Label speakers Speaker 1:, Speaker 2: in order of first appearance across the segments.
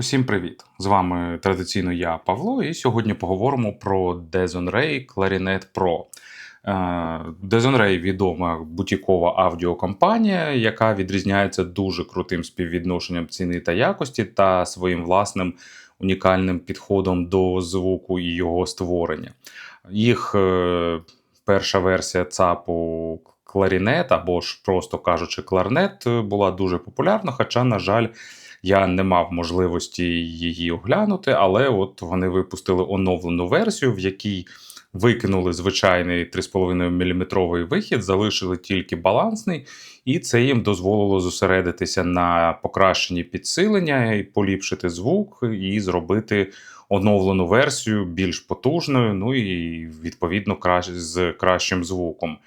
Speaker 1: Усім привіт! З вами традиційно я Павло, і сьогодні поговоримо про Dezon Ray Clarinet Pro. Е, Dezon Ray відома бутікова аудіокомпанія, яка відрізняється дуже крутим співвідношенням ціни та якості та своїм власним унікальним підходом до звуку і його створення. Їх е, перша версія ЦАПу кларінет або ж просто кажучи, кларнет була дуже популярна, хоча, на жаль, я не мав можливості її оглянути, але от вони випустили оновлену версію, в якій викинули звичайний 3,5 мм вихід, залишили тільки балансний, і це їм дозволило зосередитися на покращенні підсилення, і поліпшити звук і зробити оновлену версію більш потужною, ну і відповідно кращ- з кращим звуком.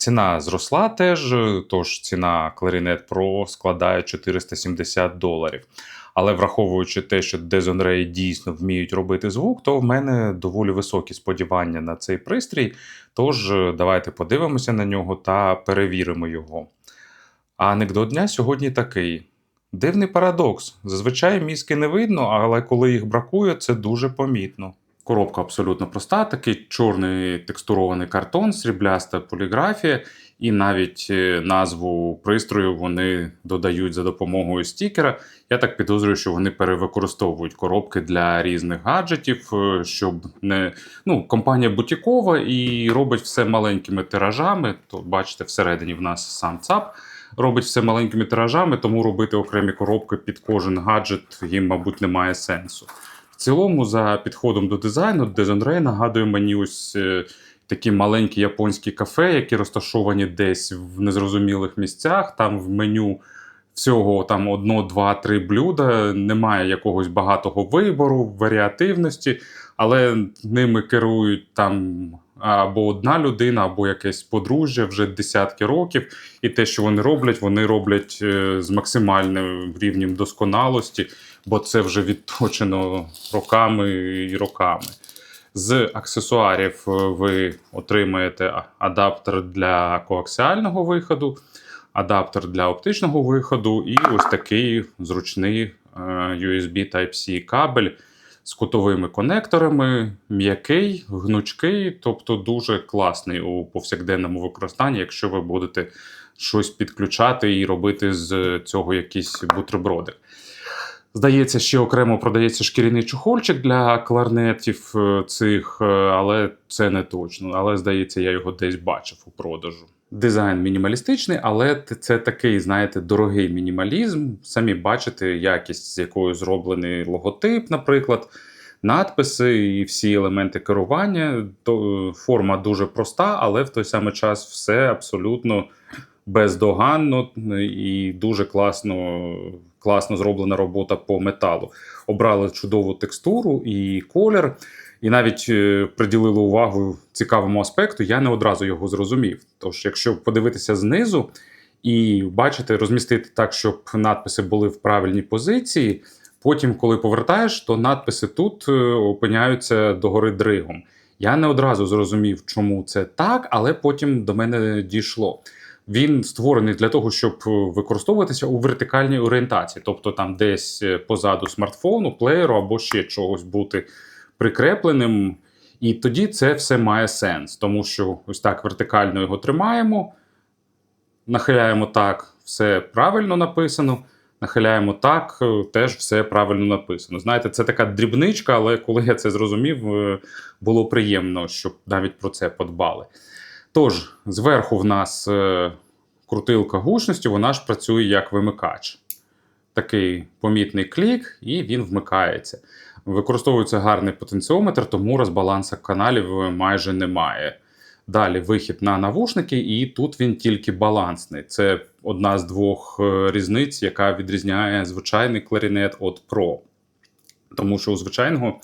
Speaker 1: Ціна зросла теж, тож ціна Clarinet Pro складає 470 доларів. Але враховуючи те, що Dezon дійсно вміють робити звук, то в мене доволі високі сподівання на цей пристрій. Тож е, давайте подивимося на нього та перевіримо його. А анекдот дня сьогодні такий: дивний парадокс. Зазвичай мізки не видно, але коли їх бракує, це дуже помітно. Коробка абсолютно проста, такий чорний текстурований картон, срібляста поліграфія, і навіть е, назву пристрою вони додають за допомогою стікера. Я так підозрюю, що вони перевикористовують коробки для різних гаджетів, е, щоб не ну, компанія бутікова і робить все маленькими тиражами. То бачите, всередині в нас сам ЦАП. Робить все маленькими тиражами, тому робити окремі коробки під кожен гаджет їм, мабуть, немає сенсу. Цілому, за підходом до дизайну, Ray нагадує мені ось е, такі маленькі японські кафе, які розташовані десь в незрозумілих місцях. Там в меню всього там одно, два, три блюда, немає якогось багатого вибору, варіативності, але ними керують там. Або одна людина, або якесь подружжя вже десятки років, і те, що вони роблять, вони роблять е, з максимальним рівнем досконалості, бо це вже відточено роками і роками. З аксесуарів е, ви отримаєте адаптер для коаксіального виходу, адаптер для оптичного виходу, і ось такий зручний е, USB Type-C кабель з кутовими конекторами, м'який, гнучкий, тобто дуже класний у повсякденному використанні, якщо ви будете щось підключати і робити з цього якісь бутерброди. Здається, ще окремо продається шкіряний чохольчик для кларнетів е, цих, е, але це не точно. Але здається, я його десь бачив у продажу. Дизайн мінімалістичний, але це такий, знаєте, дорогий мінімалізм. Самі бачите якість, з якою зроблений логотип, наприклад, надписи і всі елементи керування. Е, форма дуже проста, але в той самий час все абсолютно бездоганно і дуже класно, класно зроблена робота по металу. Обрали чудову текстуру і колір, і навіть е, приділили увагу цікавому аспекту. Я не одразу його зрозумів. Тож, якщо подивитися знизу і бачити, розмістити так, щоб надписи були в правильній позиції. Потім, коли повертаєш, то надписи тут е, опиняються догори дригом. Я не одразу зрозумів, чому це так, але потім до мене дійшло. Він створений для того, щоб е, використовуватися у вертикальній орієнтації, тобто там десь е, позаду смартфону, плеєру або ще чогось бути прикрепленим. І тоді це все має сенс, тому що ось так вертикально його тримаємо, нахиляємо так, все правильно написано. Нахиляємо так, е, теж все правильно написано. Знаєте, це така дрібничка, але коли я це зрозумів, було приємно, щоб навіть про це подбали. Тож, зверху в нас е, крутилка гучності, вона ж працює як вимикач. Такий помітний клік, і він вмикається. Використовується гарний потенціометр, тому розбаланса каналів е, майже немає. Далі вихід на навушники, і тут він тільки балансний. Це одна з двох е, різниць, яка відрізняє звичайний кларінет від Pro. Тому що у звичайного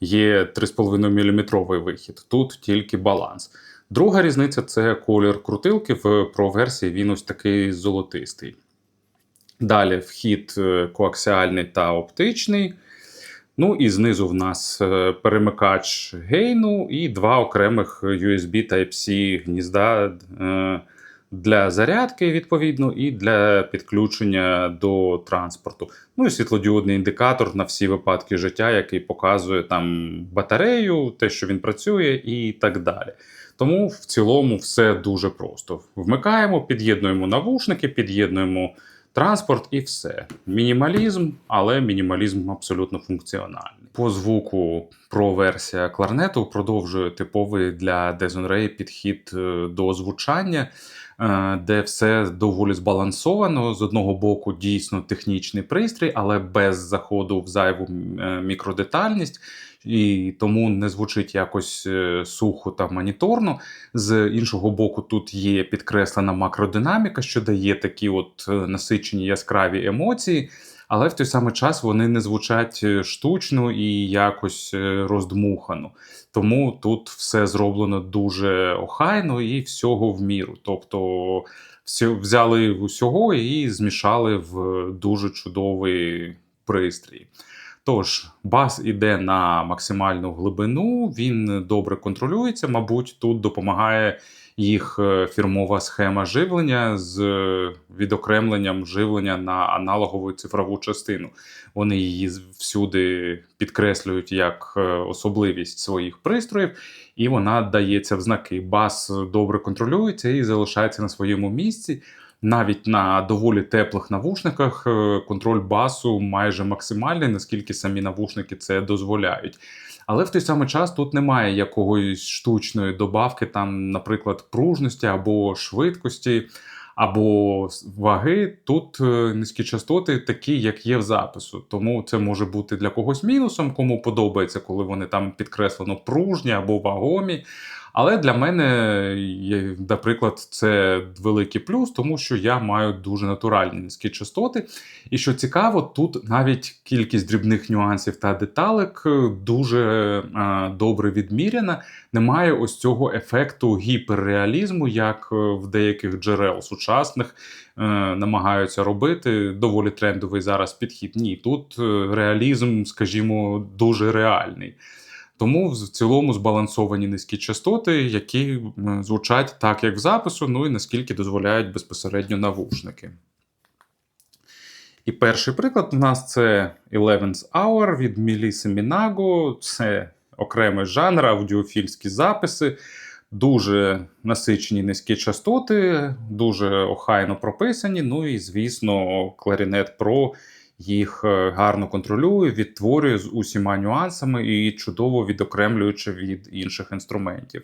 Speaker 1: є 3,5 мм вихід, тут тільки баланс. Друга різниця це колір крутилки. В Pro версії він ось такий золотистий. Далі вхід е, коаксіальний та оптичний. Ну і знизу в нас е, перемикач гейну і два окремих USB Type-C гнізда е, для зарядки, відповідно, і для підключення до транспорту. Ну і світлодіодний індикатор на всі випадки життя, який показує там батарею, те, що він працює, і так далі. Тому в цілому все дуже просто. Вмикаємо, під'єднуємо навушники, під'єднуємо транспорт і все. Мінімалізм, але мінімалізм абсолютно функціональний. По звуку про версія кларнету продовжує типовий для Deson підхід е, до звучання. Е, Де все доволі збалансовано. З одного боку, дійсно технічний пристрій, але без заходу в зайву е, мікродетальність, і тому не звучить якось е, сухо та моніторно. З іншого боку, тут є підкреслена макродинаміка, що дає такі от насичені яскраві емоції, але в той самий час вони не звучать е, штучно і якось е, роздмухано. Тому тут все зроблено дуже охайно і всього в міру. Тобто взяли усього і змішали в дуже чудовий пристрій. Тож, бас іде на максимальну глибину, він добре контролюється. Мабуть, тут допомагає їх е, фірмова схема живлення з е, відокремленням живлення на аналогову цифрову частину. Вони її всюди підкреслюють як е, особливість своїх пристроїв, і вона дається в знаки. Бас добре контролюється і залишається на своєму місці. Навіть на доволі теплих навушниках е, контроль басу майже максимальний, наскільки самі навушники це дозволяють. Але в той самий час тут немає якоїсь штучної добавки, там, наприклад, пружності або швидкості, або ваги. Тут е, низькі частоти такі, як є в запису. Тому це може бути для когось мінусом, кому подобається, коли вони там підкреслено пружні або вагомі. Але для мене, наприклад, це великий плюс, тому що я маю дуже натуральні низькі частоти. І що цікаво, тут навіть кількість дрібних нюансів та деталек е, дуже е, добре відміряна. Немає ось цього ефекту гіперреалізму, як е, в деяких джерел сучасних намагаються робити. Доволі трендовий зараз підхід. Ні, тут реалізм, скажімо, дуже реальний. Тому в цілому збалансовані низькі частоти, які звучать так, як в запису, ну і наскільки дозволяють безпосередньо навушники. І перший приклад у нас це 11th Hour від Міліси Мінаго. Це окремий жанр, аудіофільські записи, дуже насичені низькі частоти, дуже охайно прописані. Ну і, звісно, Clarinet Pro їх е, гарно контролює, відтворює з усіма нюансами і чудово відокремлюючи від інших інструментів.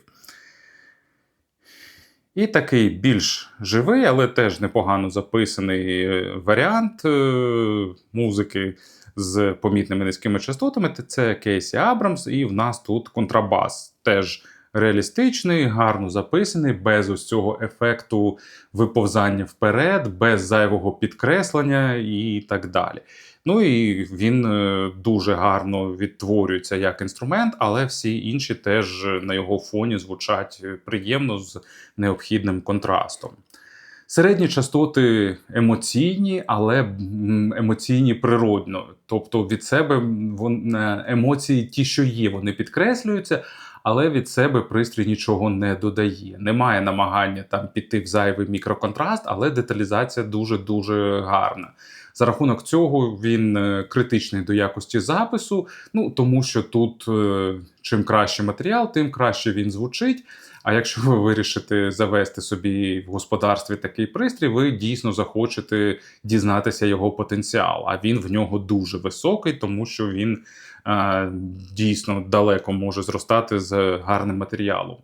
Speaker 1: І такий більш живий, але теж непогано записаний е, варіант е, музики з помітними низькими частотами. Це Кейсі Абрамс, і в нас тут контрабас. Теж реалістичний, гарно записаний, без ось цього ефекту виповзання вперед, без зайвого підкреслення і так далі. Ну і він е, дуже гарно відтворюється як інструмент, але всі інші теж на його фоні звучать приємно з необхідним контрастом. Середні частоти емоційні, але емоційні природно. Тобто від себе емоції, ті, що є, вони підкреслюються, але від себе пристрій нічого не додає. Немає намагання там піти в зайвий мікроконтраст, але деталізація дуже дуже гарна. За рахунок цього він е, критичний до якості запису, ну тому що тут е, чим краще матеріал, тим краще він звучить. А якщо ви вирішите завести собі в господарстві такий пристрій, ви дійсно захочете дізнатися його потенціал. А він в нього дуже високий, тому що він дійсно далеко може зростати з гарним матеріалом.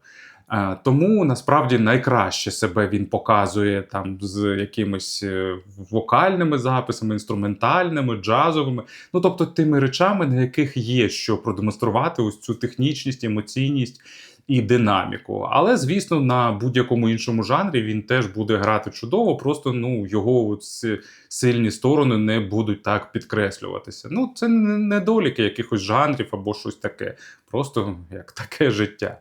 Speaker 1: Тому насправді найкраще себе він показує там з якимись е, вокальними записами, інструментальними, джазовими. Ну тобто тими речами, на яких є що продемонструвати ось цю технічність, емоційність і динаміку. Але звісно, на будь-якому іншому жанрі він теж буде грати чудово, просто ну його ці сильні сторони не будуть так підкреслюватися. Ну це не недоліки якихось жанрів або щось таке. Просто як таке життя.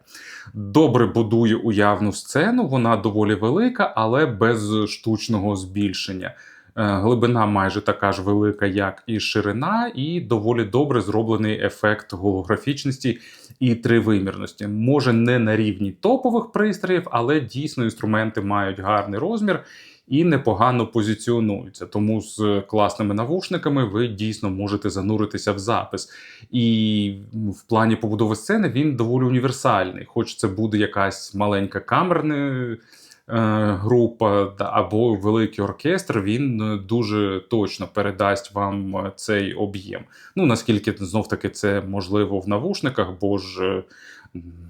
Speaker 1: Добре будує уявну сцену, вона доволі велика, але без штучного збільшення. Глибина майже така ж велика, як і ширина, і доволі добре зроблений ефект голографічності і тривимірності. Може, не на рівні топових пристроїв, але дійсно інструменти мають гарний розмір і непогано позиціонуються. Тому з класними навушниками ви дійсно можете зануритися в запис. І в плані побудови сцени він доволі універсальний, хоч це буде якась маленька камерна. Е, Група або великий оркестр, він е, дуже точно передасть вам е, цей об'єм. Ну наскільки знов таки це можливо в навушниках, бо ж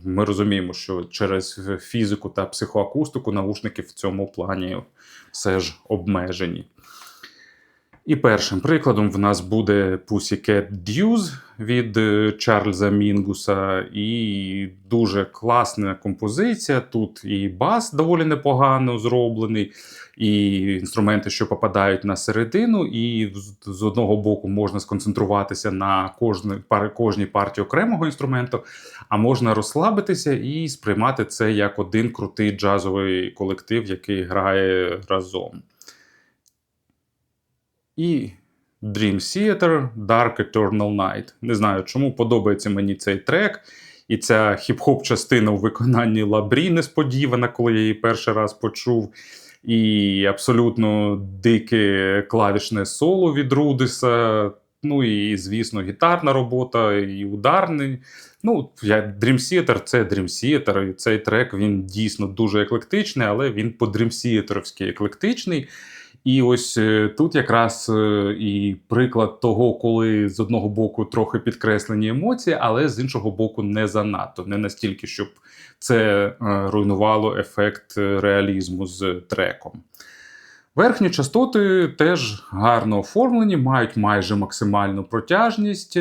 Speaker 1: ми розуміємо, що через фізику та психоакустику навушники в цьому плані все ж обмежені. І першим прикладом в нас буде Pussycat Deuce від е, Чарльза Мінгуса, і дуже класна композиція. Тут і бас доволі непогано зроблений, і інструменти, що попадають на середину, і з- з одного боку можна сконцентруватися на кожній, кожній партії окремого інструменту, а можна розслабитися і сприймати це як один крутий джазовий колектив, який грає разом. І Dream Theater Dark Eternal Night. Не знаю, чому подобається мені цей трек. І ця хіп-хоп частина у виконанні Лабрі несподівана, коли я її перший раз почув. І абсолютно дике клавішне соло від Рудиса. Ну і, звісно, гітарна робота, і ударний. Ну, я Dream Theater це Dream Theater, і цей трек він дійсно дуже еклектичний, але він по Dream Theater-овськи еклектичний. І ось е, тут якраз е, і приклад того, коли з одного боку трохи підкреслені емоції, але з іншого боку не занадто, не настільки, щоб це е, руйнувало ефект реалізму з треком. Верхні частоти теж гарно оформлені, мають майже максимальну протяжність,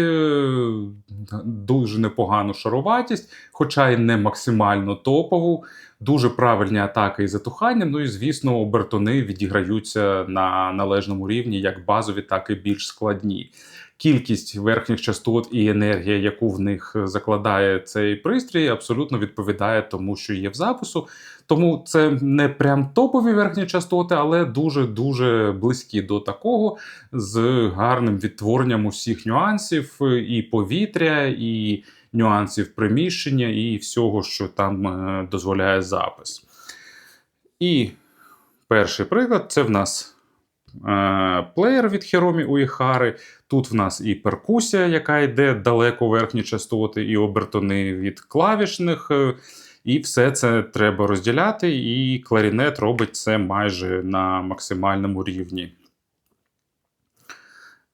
Speaker 1: дуже непогану шаруватість, хоча й не максимально топову. Дуже правильні атаки і затухання. Ну і звісно, обертони відіграються на належному рівні, як базові, так і більш складні. Кількість верхніх частот і енергія, яку в них закладає цей пристрій, абсолютно відповідає тому, що є в запису. Тому це не прям топові верхні частоти, але дуже дуже близькі до такого, з гарним відтворенням усіх нюансів і повітря, і нюансів приміщення, і всього, що там е, дозволяє запис. І перший приклад це в нас е, плеєр від Hiromi Uehara. Тут в нас і перкусія, яка йде далеко верхні частоти, і обертони від клавішних. е, І все це треба розділяти, і кларінет робить це майже на максимальному рівні.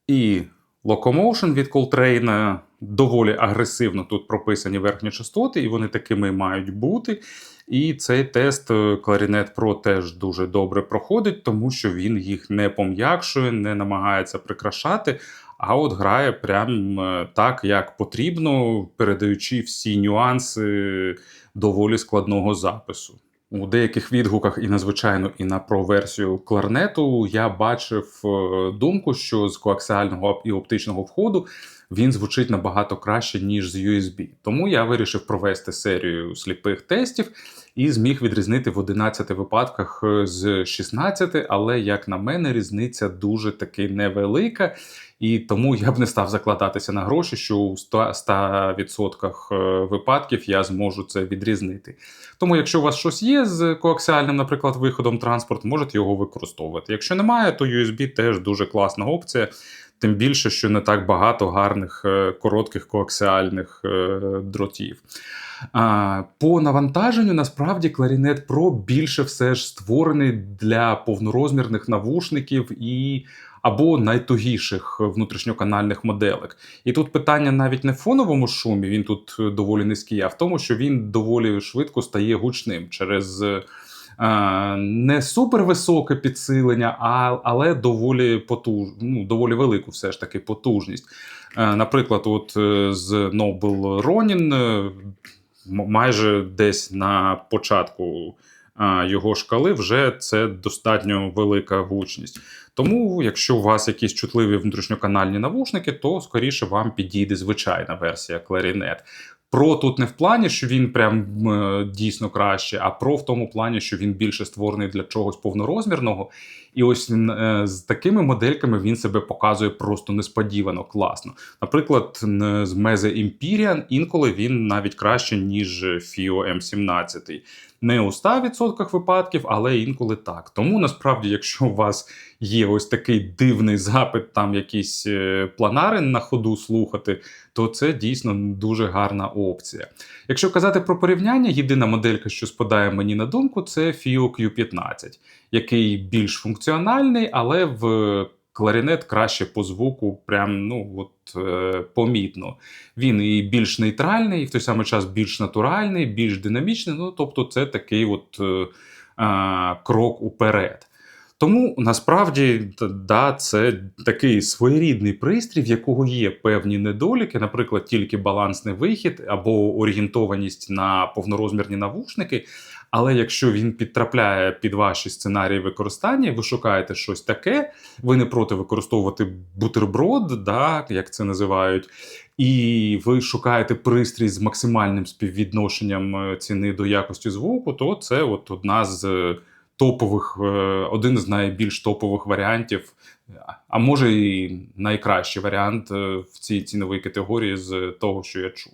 Speaker 1: І Locomotion від Coltrane доволі агресивно тут прописані верхні частоти, і вони такими мають бути. І цей тест е, Clarinet Pro теж дуже добре проходить, тому що він їх не пом'якшує, не намагається прикрашати, а от грає прям е, так, як потрібно, передаючи всі нюанси доволі складного запису. У деяких відгуках, і надзвичайно і на про-версію кларнету, я бачив е, думку, що з коаксіального і оптичного входу він звучить набагато краще, ніж з USB. Тому я вирішив провести серію сліпих тестів і зміг відрізнити в 11 випадках е, з 16, але, як на мене, різниця дуже таки невелика. І тому я б не став закладатися на гроші, що у 100% 100% е, випадків я зможу це відрізнити. Тому, якщо у вас щось є з коаксіальним, наприклад, виходом транспорт, можете його використовувати. Якщо немає, то USB теж дуже класна опція. Тим більше, що не так багато гарних е, коротких коаксіальних е, дротів. По навантаженню насправді Clarinet Pro більше все ж створений для повнорозмірних навушників і або найтугіших внутрішньоканальних моделек. І тут питання навіть не в фоновому шумі, він тут е, доволі низький, а в тому, що він доволі швидко стає гучним через. Е, Не супервисоке підсилення, а, але доволі потуж, ну, доволі велику все ж таки потужність. Е, Наприклад, от е, з Noble Ronin майже десь на початку його шкали вже це достатньо велика гучність. Тому, якщо у вас якісь чутливі внутрішньоканальні навушники, то скоріше вам підійде звичайна версія Clarinet. Про тут не в плані, що він прям е, дійсно краще, а про в тому плані, що він більше створений для чогось повнорозмірного. І ось е, з такими модельками він себе показує просто несподівано класно. Наприклад, з Meze Empyrean інколи він навіть краще, ніж FIO M17. Не у 100% випадків, але інколи так. Тому насправді, якщо у вас є ось такий дивний запит, там якісь е, планари на ходу слухати, то це дійсно дуже гарна опція. Якщо казати про порівняння, єдина моделька, що спадає мені на думку, це FIO Q15, який більш функціональний, але в кларінет краще по звуку, прям ну от е, помітно. Він і більш нейтральний, і в той самий час більш натуральний, більш динамічний. Ну тобто, це такий от е, е, крок уперед. Тому насправді да, це такий своєрідний пристрій, в якого є певні недоліки, наприклад, тільки балансний вихід або орієнтованість на повнорозмірні навушники. Але якщо він підтрапляє під ваші сценарії використання, ви шукаєте щось таке, ви не проти використовувати бутерброд, да, як це називають, і ви шукаєте пристрій з максимальним співвідношенням е, ціни до якості звуку, то це от одна з е, топових, е, один з найбільш топових варіантів, а може і найкращий варіант в цій ціновій категорії з того, що я чув.